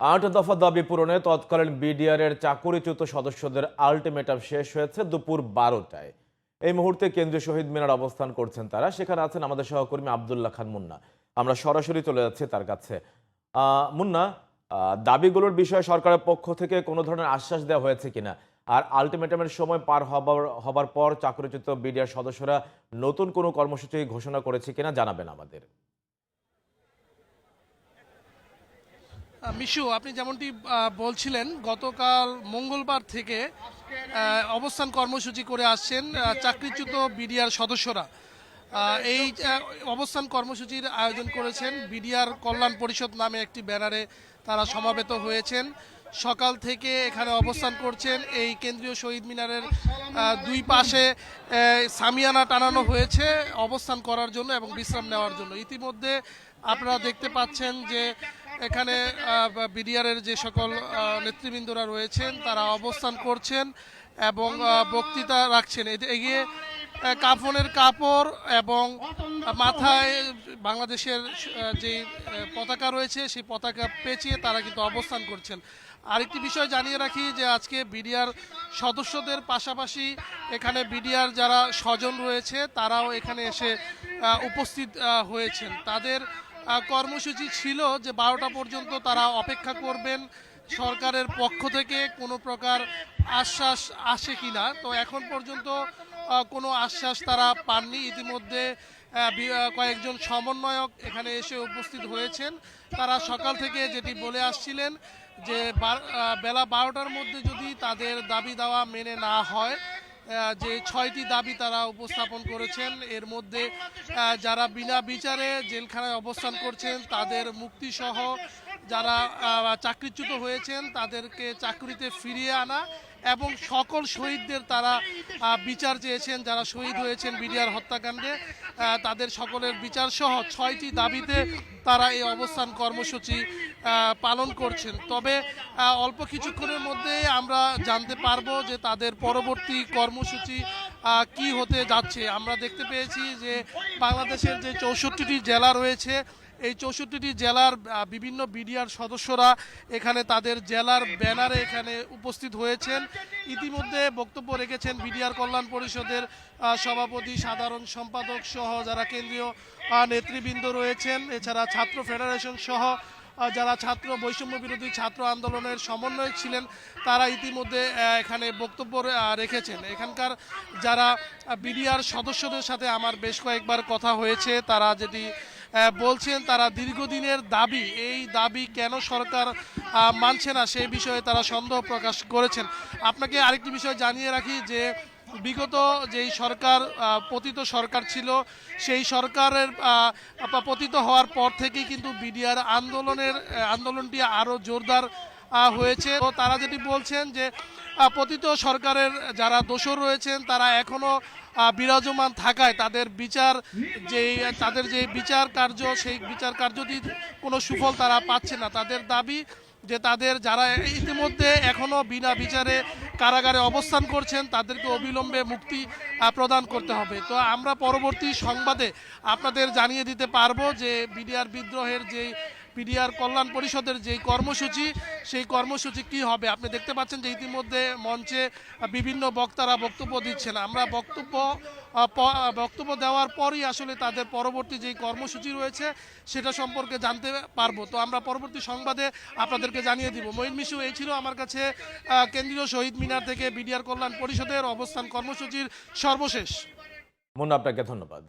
আট দফা দাবি পূরণে তৎকালীন বিডিআরের চাকুরিচ্যুত সদস্যদের আলটিমেটাম শেষ হয়েছে দুপুর বারোটায়। এই মুহূর্তে কেন্দ্রীয় শহীদ মিনার অবস্থান করছেন তারা। সেখানে আছেন আমাদের সহকর্মী আবদুল্লাহ খান মুন্না। আমরা সরাসরি চলে যাচ্ছি তার কাছে। মুন্না দাবিগুলোর বিষয়ে সরকারের পক্ষ থেকে কোনো ধরনের আশ্বাস দেওয়া হয়েছে কিনা? আর আলটিমেটামের সময় পার হবার হবার পর চাকরিচ্যুত বিডিআর সদস্যরা নতুন কোনো কর্মসূচি ঘোষণা করেছে কিনা জানাবেন আমাদের। মিশু, আপনি যেমনটি বলছিলেন, গতকাল মঙ্গলবার থেকে অবস্থান কর্মসূচি করে আসছেন চাকরিচ্যুত বিডিআর সদস্যরা। এই অবস্থান কর্মসূচির আয়োজন করেছেন বিডিআর কল্যাণ পরিষদ নামে একটি ব্যানারে তারা সমাবেত হয়েছেন। সকাল থেকে এখানে অবস্থান করছেন এই কেন্দ্রীয় শহীদ মিনারের দুই পাশে সামিয়ানা টানানো হয়েছে অবস্থান করার জন্য এবং বিশ্রাম নেওয়ার জন্য। ইতিমধ্যে আপনারা দেখতে পাচ্ছেন যে এখানে বিডিআরের যে সকল নেতৃবৃন্দরা রয়েছেন, তারা অবস্থান করছেন এবং বক্তৃতা রাখছেন। এগিয়ে কাফনের কাপড় এবং মাথায় বাংলাদেশের যে পতাকা রয়েছে, সেই পতাকা পেঁচিয়ে তারা কিন্তু অবস্থান করছেন। আরেকটি বিষয় জানিয়ে রাখি যে, আজকে বিডিআর সদস্যদের পাশাপাশি এখানে বিডিআর যারা স্বজন রয়েছে, তারাও এখানে এসে উপস্থিত হয়েছেন। তাদের কর্মসূচি ছিল যে বারোটা পর্যন্ত তারা অপেক্ষা করবেন সরকারের পক্ষ থেকে কোনো প্রকার আশ্বাস আসে কি না তো এখন পর্যন্ত কোনো আশ্বাস তারা পাননি। ইতিমধ্যে কয়েকজন সমন্বয়ক এখানে এসে উপস্থিত হয়েছেন। তারা সকাল থেকে যেটি বলে আসছিলেন যে বেলা বারোটার মধ্যে যদি তাদের দাবি দাওয়া মেনে না হয় যে ছয়টি দাবি তারা উপস্থাপন করেছেন, এর মধ্যে যারা বিনা বিচারে জেলখানায় অবস্থান করছেন, তাদের মুক্তি সহ যারা চাকরিচ্যুত হয়েছেন, তাদেরকে চাকরিতে ফিরিয়ে আনা এবং সকল শহীদদের তারা বিচার চেয়েছেন, যারা শহীদ হয়েছেন বিডিআর হত্যাকাণ্ডে তাদের সকলের বিচার সহ ছয়টি দাবিতে তারা এই অবস্থান কর্মসূচি পালন করছেন। তবে অল্প কিছুক্ষণের মধ্যে আমরা জানতে পারব যে তাদের পরবর্তী কর্মসূচি কি হতে যাচ্ছে। আমরা দেখতে পেয়েছি যে বাংলাদেশের যে চৌষট্টিটি জেলা রয়েছে, এই চৌষট্টিটি জেলার বিভিন্ন বিডিআর সদস্যরা এখানে তাদের জেলার ব্যানারে এখানে উপস্থিত হয়েছেন। ইতিমধ্যে বক্তব্য রেখেছেন বিডিআর কল্যাণ পরিষদের সভাপতি, সাধারণ সম্পাদক সহ যারা কেন্দ্রীয় নেতৃবৃন্দ রয়েছেন। এছাড়া ছাত্র ফেডারেশন সহ যারা ছাত্র, বৈষম্য বিরোধী ছাত্র আন্দোলনের সমন্বয়ক ছিলেন, তারা ইতিমধ্যে এখানে বক্তব্য রেখেছেন। এখানকার যারা বিডিআর সদস্যদের সাথে আমার বেশ কয়েকবার কথা হয়েছে, তারা যেটি বলছেন, তারা দীর্ঘদিনের দাবি, এই দাবি কেন সরকার মানছে না সেই বিষয়ে তারা সন্দেহ প্রকাশ করেছেন। আপনাকে আরেকটি বিষয় জানিয়ে রাখি যে বিগত যেই সরকার পতিত সরকার ছিল, সেই সরকারের পতিত হওয়ার পর থেকেই কিন্তু বিডিআর আন্দোলনের আন্দোলনটি আরও জোরদার হয়েছে। তো তারা যেটি বলছেন যে পতিত সরকারের যারা দোষর রয়েছেন, তারা এখনও বিরাজমান থাকায় তাদের বিচার যে তাদের যে বিচার কার্য, সেই বিচার কার্যটি কোনো সুফল তারা পাচ্ছে না। তাদের দাবি যে তাদের যারা ইতিমধ্যে এখনও বিনা বিচারে কারাগারে অবস্থান করছেন, তাদেরকে অবিলম্বে মুক্তি প্রদান করতে হবে। তো আমরা পরবর্তী সংবাদে আপনাদের জানিয়ে দিতে পারব যে বিডিআর বিদ্রোহের যেই বিডিআর কল্যাণ পরিষদের যেই কর্মসূচি, সেই কর্মসূচি কি হবে? আপনি দেখতে পাচ্ছেন যে ইতিমধ্যে মঞ্চে বিভিন্ন বক্তারা বক্তব্য দিচ্ছেন। আমরা বক্তব্য বক্তব্য দেওয়ার পরই আসলে তাদের পরবর্তী যেই কর্মসূচি রয়েছে, সেটা সম্পর্কে জানতে পারব। তো আমরা পরবর্তী সংবাদে আপনাদেরকে জানিয়ে দিব। মঈন মিশু, এই ছিল আমার কাছে কেন্দ্রীয় শহীদ মিনার থেকে বিডিআর কল্যাণ পরিষদের অবস্থান কর্মসূচির সর্বশেষ। মুন্না, আপনাকে ধন্যবাদ।